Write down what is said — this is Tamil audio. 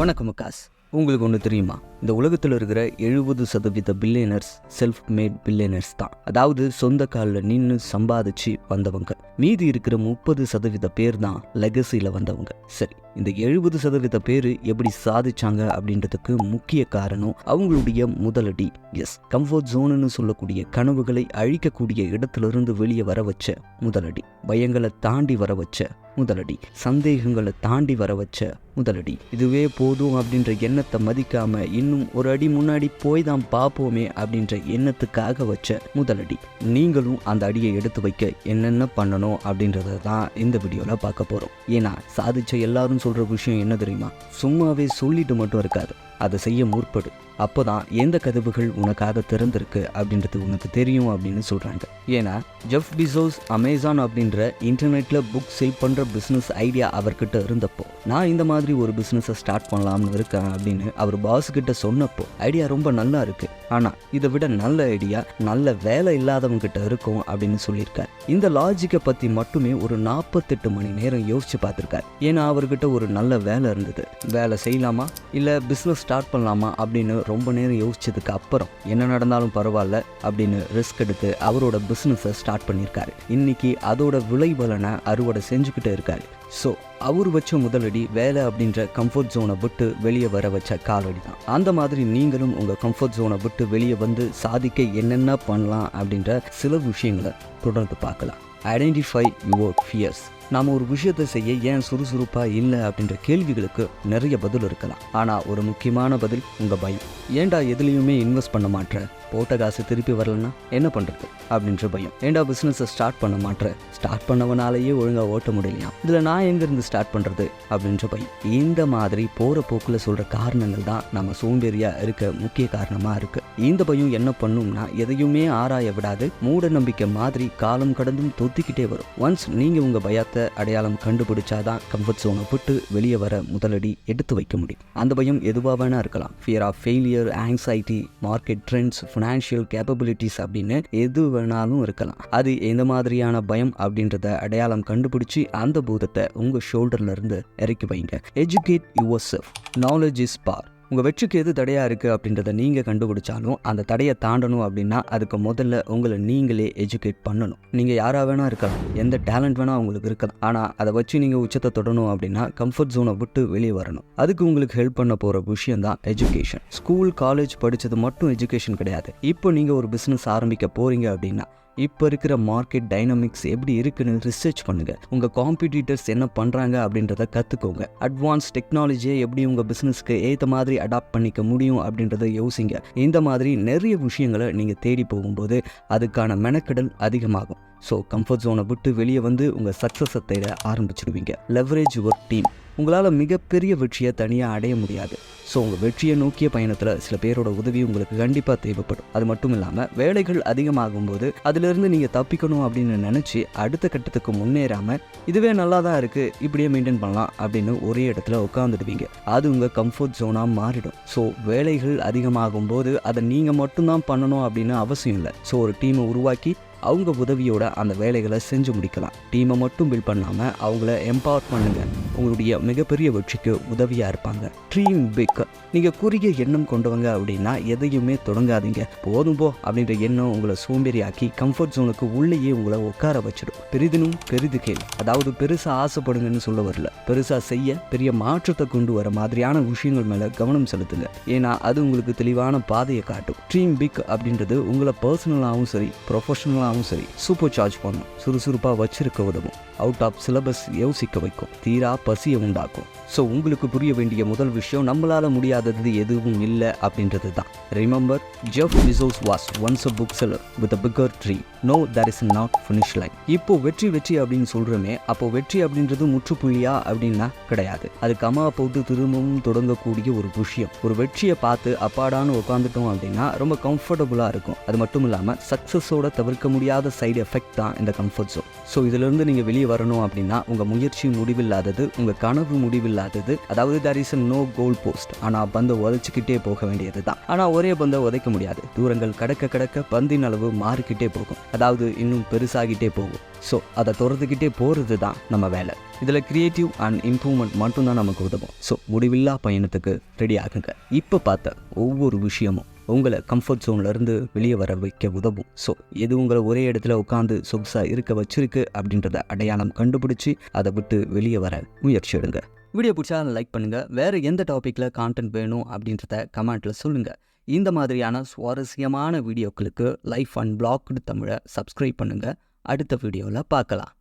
வணக்கம் முகாஸ். உங்களுக்கு ஒன்று தெரியுமா? இந்த உலகத்தில் இருக்கிற எழுபது சதவீத பில்லியனர்ஸ் செல்ஃப் மேட் பில்லியனர்ஸ் தான். அதாவது சொந்த காலில் நின்று சம்பாதிச்சு வந்தவங்க. மீதி இருக்கிற முப்பது சதவீத பேர் தான் லெகசியில் வந்தவங்க. சரி இந்த எழுபது சதவீத பேர் எப்படி சாதிச்சாங்க அப்படின்றதுக்கு முக்கிய காரணம் அவங்களுடைய முதலடி. எஸ் கம்ஃபர்ட் ஜோனுன்னு சொல்லக்கூடிய கனவுகளை அழிக்கக்கூடிய இடத்திலிருந்து வெளியே வர வச்ச முதலடி. பயங்களை தாண்டி வர வச்ச முதலடி. சந்தேகங்களை தாண்டி வர வச்ச முதலடி. இதுவே போதும் அப்படின்ற எண்ணத்தை மதிக்காம இன்னும் ஒரு அடி முன்னாடி போய் தான் பார்ப்போமே அப்படின்ற எண்ணத்துக்காக வச்ச முதலடி. நீங்களும் அந்த அடியை எடுத்து வைக்க என்னென்ன பண்ணணும் அப்படின்றத தான் இந்த வீடியோவில் பார்க்க போகிறோம் ஏன்னா சாதிச்ச எல்லாரும் சொல்கிற விஷயம் என்ன தெரியுமா? சும்மாவே சொல்லிட்டு மட்டும் இருக்காது. அதை செய்ய முற்படு. அப்போ தான் எந்த கதவுகள் உனக்காக திறந்திருக்கு அப்படின்றது உனக்கு தெரியும் அப்படின்னு சொல்கிறாங்க ஏன்னா ஜெஃப் பிசோஸ் அமேசான் அப்படின்ற இன்டர்நெட்டில் புக் சேவ் பண்ணுற பிஸ்னஸ் ஐடியா அவர்கிட்ட இருந்தப்போ நான் இந்த மாதிரி ஒரு பிஸ்னஸை ஸ்டார்ட் பண்ணலாம்னு இருக்கேன் அப்படின்னு அவர் பாஸ் கிட்ட சொன்னப்போ ஐடியா ரொம்ப நல்லா இருக்குது ஆனால் இதை விட நல்ல ஐடியா நல்ல வேலை இல்லாதவங்கிட்ட இருக்கும் அப்படின்னு சொல்லியிருக்கார். இந்த லாஜிக்கை பற்றி மட்டுமே ஒரு நாற்பத்தெட்டு மணி நேரம் யோசிச்சு பார்த்துருக்கார். ஏன்னா அவர்கிட்ட ஒரு நல்ல வேலை இருந்தது. வேலை செய்யலாமா? இல்லை பிஸ்னஸ் ஸ்டார்ட் பண்ணலாமா அப்படின்னு ரொம்ப நேரம் யோசிச்சதுக்கு அப்புறம் என்ன நடந்தாலும் பரவாயில்ல அப்படின்னு ரிஸ்க் எடுத்து அவரோட பிஸ்னஸை ஸ்டார்ட் பண்ணியிருக்காரு. இன்னைக்கு அதோட விளைபலனை அறுவடை செஞ்சுக்கிட்டு இருக்காரு. ஸோ அவர் வச்ச முதலடி வேலை அப்படின்ற கம்ஃபர்ட் ஜோனை விட்டு வெளியே வர வச்ச காலடி தான். அந்த மாதிரி நீங்களும் உங்கள் கம்ஃபர்ட் ஜோனை விட்டு வெளியே வந்து சாதிக்க என்னென்ன பண்ணலாம் அப்படின்ற சில விஷயங்களை தொடர்ந்து பார்க்கலாம். ஐடென்டிஃபை யுவர் ஃபியர்ஸ் நாம் ஒரு விஷயத்தை செய்ய ஏன் சுறுசுறுப்பாக இல்லை அப்படின்ற கேள்விகளுக்கு நிறைய பதில் இருக்கலாம். ஆனால் ஒரு முக்கியமான பதில் உங்கள் பயம். ஏன்டா எதுலேயுமே இன்வெஸ்ட் பண்ண மாட்ற? போட்ட காசு திருப்பி வரலன்னா என்ன பண்ணுறது அப்படின்ற பயம். ஏன்டா பிஸ்னஸை ஸ்டார்ட் பண்ண மாட்டேற ஸ்டார்ட் பண்ணவனாலேயே ஒழுங்காக ஓட்ட முடியலையா? இதில் நான் எங்கேருந்து ஸ்டார்ட் பண்ணுறது அப்படின்ற பயம். இந்த மாதிரி போகிற போக்கில் சொல்கிற காரணங்கள் தான் நம்ம சோம்பேறியாக இருக்க முக்கிய காரணமாக இருக்குது இந்த பயம் என்ன பண்ணும்னா எதையுமே ஆராய விடாது. மூட நம்பிக்கை மாதிரி காலம் கடந்தும் தொத்திக்கிட்டே வரும். ஒன்ஸ் நீங்கள் உங்கள் பயத்தை அடையாளம் கண்டுபிடிச்சாதான் கம்ஃபர்ட் ஜோனை விட்டு வெளியே வர முதலடி எடுத்து வைக்க முடியும். அந்த பயம் எதுவாக வேணா இருக்கலாம். Fear of failure anxiety market trends financial capabilities அப்படின்னு எது வேணாலும் இருக்கலாம். அது எந்த மாதிரியான பயம் அப்படின்றத அடையாளம் கண்டுபிடிச்சி அந்த பூதத்தை உங்கள் ஷோல்டர்லேருந்து இறக்கி வைங்க. Educate yourself knowledge is power உங்கள் வெற்றிக்கு எது தடையாக இருக்குது அப்படின்றத நீங்கள் கண்டுபிடிச்சாலும் அந்த தடையை தாண்டணும் அப்படின்னா அதுக்கு முதல்ல உங்களை நீங்களே எஜுகேட் பண்ணணும். நீங்கள் யாராக வேணால் இருக்கலாம். எந்த டேலண்ட் வேணால் உங்களுக்கு இருக்கலாம். ஆனால் அதை வச்சு நீங்கள் உச்சத்தை தொடணும் அப்படின்னா கம்ஃபர்ட் ஜோனை விட்டு வெளியே வரணும். அதுக்கு உங்களுக்கு ஹெல்ப் பண்ண போகிற விஷயம் தான் எஜுகேஷன் ஸ்கூல் காலேஜ் படித்தது மட்டும் எஜுகேஷன் கிடையாது. இப்போ நீங்கள் ஒரு பிஸ்னஸ் ஆரம்பிக்க போகிறீங்க அப்படின்னா இப்போ இருக்கிற மார்க்கெட் டைனமிக்ஸ் எப்படி இருக்குன்னு ரிசர்ச் பண்ணுங்க. உங்க காம்படிட்டர்ஸ் என்ன பண்றாங்க அப்படின்றத கத்துக்கோங்க. அட்வான்ஸ் டெக்னாலஜியை எப்படி உங்க பிசினஸ்க்கு ஏற்ற மாதிரி அடாப்ட் பண்ணிக்க முடியும் அப்படின்றத யோசிங்க. இந்த மாதிரி நிறைய விஷயங்களை நீங்க தேடி போகும்போது அதுக்கான மெனக்கெடல் அதிகமாகும். ஸோ கம்ஃபர்ட் ஜோனை விட்டு வெளியே வந்து உங்கள் சக்ஸஸை தேட ஆரம்பிச்சிடுவீங்க. லெவரேஜ் ஒர்க் டீம் உங்களால் மிகப்பெரிய வெற்றியை தனியாக அடைய முடியாது. ஸோ உங்கள் வெற்றியை நோக்கிய பயணத்தில் சில பேரோட உதவி உங்களுக்கு கண்டிப்பாக தேவைப்படும். அது மட்டும் இல்லாமல் வேலைகள் அதிகமாகும் போது அதிலிருந்து நீங்கள் தப்பிக்கணும் அப்படின்னு நினச்சி அடுத்த கட்டத்துக்கு முன்னேறாமல் இதுவே நல்லா தான் இருக்குது இப்படியே மெயின்டைன் பண்ணலாம் அப்படின்னு ஒரே இடத்துல உட்காந்துடுவீங்க அது உங்கள் கம்ஃபர்ட் ஜோனாக மாறிடும். ஸோ வேலைகள் அதிகமாகும் போது அதை நீங்கள் மட்டும்தான் பண்ணணும் அப்படின்னு அவசியம் இல்லை. ஸோ ஒரு டீமை உருவாக்கி அவங்க உதவியோட அந்த வேலைகளை செஞ்சு முடிக்கலாம். டீமை மட்டும் பில்ட் பண்ணாமல் அவங்கள எம்பவர் பண்ணுங்க. உங்களுடைய மிகப்பெரிய வெற்றிக்கு உதவியாக இருப்பாங்க. ட்ரீம் பிக் நீங்கள் குறுகிய எண்ணம் கொண்டவங்க அப்படின்னா எதையுமே தொடங்காதீங்க. போதும் போ அப்படின்ற எண்ணம் உங்களை சோம்பேறியாக்கி கம்ஃபர்ட் ஜோனுக்கு உள்ளேயே உங்களை உட்கார வச்சிடும். பெரிதினும் பெரிது கேள். அதாவது பெருசாக ஆசைப்படுங்கன்னு சொல்ல வரல. பெருசாக செய்ய பெரிய மாற்றத்தை கொண்டு வர மாதிரியான விஷயங்கள் மேலே கவனம் செலுத்துங்க. ஏன்னா அது உங்களுக்கு தெளிவான பாதையை காட்டும். ட்ரீம் பிக் அப்படின்றது உங்களை பர்சனலாகவும் சரி ப்ரொஃபஷனலாகவும் சரி சூப்பர் சார்ஜ் பண்ணும் சுறுசுறுப்பாக வச்சிருக்க உதவும். அவுட் ஆஃப் சிலபஸ் யோசிக்க வைக்கும். தீரா பசியை உண்டாக்கும். ஸோ உங்களுக்கு புரிய வேண்டிய முதல் விஷயம் நம்மளால முடியாதது எதுவும் இல்லை அப்படின்றது தான். Remember Jeff Bezos was once a book seller with a bigger dream no that is not finish line இப்போ வெற்றி வெற்றி அப்படின்னு சொல்கிறோமே அப்போ வெற்றி அப்படின்றது முற்றுப்புள்ளியா அப்படின்னா கிடையாது. அது கமா போட்டு திரும்பவும் தொடங்கக்கூடிய ஒரு விஷயம். ஒரு வெற்றியை பார்த்து அப்பாடான்னு உட்காந்துட்டோம் அப்படின்னா ரொம்ப கம்ஃபர்டபுளாக இருக்கும். அது மட்டும் இல்லாமல் சக்ஸஸோட தவிர்க்க முடியாத சைடு எஃபெக்ட் தான் இந்த கம்ஃபர்ட் ஜோன் ஸோ இதிலிருந்து நீங்கள் வெளியே வரணும் அப்படின்னா உங்கள் முயற்சி முடிவில்லாதது உங்கள் கனவு முடிவில்லாதது அதாவது there is no goal post ஆனால் பந்தை உதைச்சிக்கிட்டே போக வேண்டியது தான். ஆனால் ஒரே பந்தை உதைக்க முடியாது. தூரங்கள் கடக்க கடக்க பந்தின் அளவு மாறிக்கிட்டே போகும். அதாவது இன்னும் பெருசாகிட்டே போகும். ஸோ அதை துறந்துக்கிட்டே போகிறது தான் நம்ம வேலை. இதில் கிரியேட்டிவ் அண்ட் இம்ப்ரூவ்மெண்ட் மட்டும்தான் நமக்கு உதவும். ஸோ முடிவில்லா பயணத்துக்கு ரெடி ஆகுங்க. இப்போ பார்த்த ஒவ்வொரு விஷயமும் உங்களை கம்ஃபர்ட் இருந்து வெளியே வர வைக்க உதவும். ஸோ எது உங்களை ஒரே இடத்துல உட்காந்து சொகுசாக இருக்க வச்சிருக்கு அப்படின்றத அடையாளம் கண்டுபிடிச்சி அதை விட்டு வெளியே வர முயற்சி எடுங்க. வீடியோ பிடிச்சா லைக் பண்ணுங்கள் வேறு எந்த டாப்பிக்கில் கான்டென்ட் வேணும் அப்படின்றத கமெண்ட்டில் சொல்லுங்கள் இந்த மாதிரியான சுவாரஸ்யமான வீடியோக்களுக்கு லைஃப் அண்ட் பிளாக்டு தமிழை சப்ஸ்கிரைப் பண்ணுங்கள் அடுத்த வீடியோவில் பார்க்கலாம்.